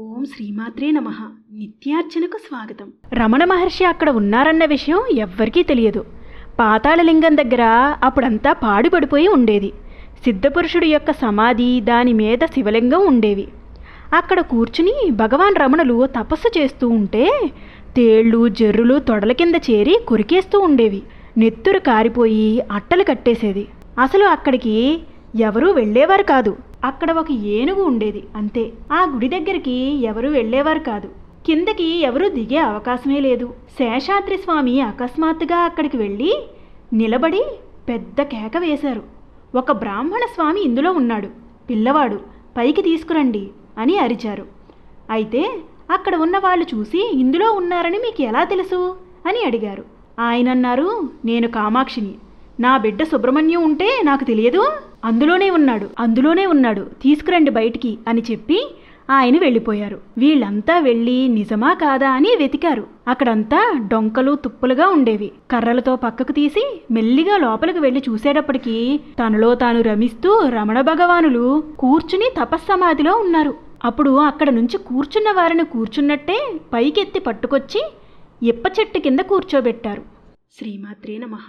ఓం శ్రీమాత్రే నమ. నిత్యార్చనకు స్వాగతం. రమణ మహర్షి అక్కడ ఉన్నారన్న విషయం ఎవ్వరికీ తెలియదు. పాతాళలింగం దగ్గర అప్పుడంతా పాడుపడిపోయి ఉండేది. సిద్ధపురుషుడు యొక్క సమాధి దాని మీద శివలింగం ఉండేవి. అక్కడ కూర్చుని భగవాన్ రమణులు తపస్సు చేస్తూ ఉంటే తేళ్ళు జర్రులు తొడల కింద చేరి కొరికేస్తూ ఉండేవి. నెత్తురు కారిపోయి అట్టలు కట్టేసేది. అసలు అక్కడికి ఎవరూ వెళ్ళేవారు కాదు. అక్కడ ఒక ఏనుగు ఉండేది అంతే. ఆ గుడి దగ్గరికి ఎవరూ వెళ్ళేవారు కాదు. కిందకి ఎవరూ దిగే అవకాశమే లేదు. శేషాద్రి స్వామి అకస్మాత్తుగా అక్కడికి వెళ్ళి నిలబడి పెద్ద కేక వేశారు. ఒక బ్రాహ్మణ స్వామి ఇందులో ఉన్నాడు. పిల్లవాడు పైకి తీసుకురండి అని అరిచారు. అయితే అక్కడ ఉన్న వాళ్ళు చూసి ఇందులో ఉన్నారని మీకు ఎలా తెలుసు? అని అడిగారు. ఆయన అన్నారు నేను కామాక్షిని. నా బిడ్డ సుబ్రహ్మణ్యం ఉంటే నాకు తెలియదు? అందులోనే ఉన్నాడు అందులోనే ఉన్నాడు తీసుకురండి బయటికి అని చెప్పి ఆయన వెళ్ళిపోయారు. వీళ్ళంతా వెళ్ళి నిజమా కాదా అని వెతికారు. అక్కడంతా డొంకలు తుప్పులుగా ఉండేవి. కర్రలతో పక్కకు తీసి మెల్లిగా లోపలికి వెళ్ళి చూసేటప్పటికీ తనలో తాను రమిస్తూ రమణ భగవానులు కూర్చుని తపస్సమాధిలో ఉన్నారు. అప్పుడు అక్కడ నుంచి కూర్చున్న వారిని కూర్చున్నట్టే పైకెత్తి పట్టుకొచ్చి ఇప్ప చెట్టు కింద కూర్చోబెట్టారు. శ్రీమాత్రే నమః.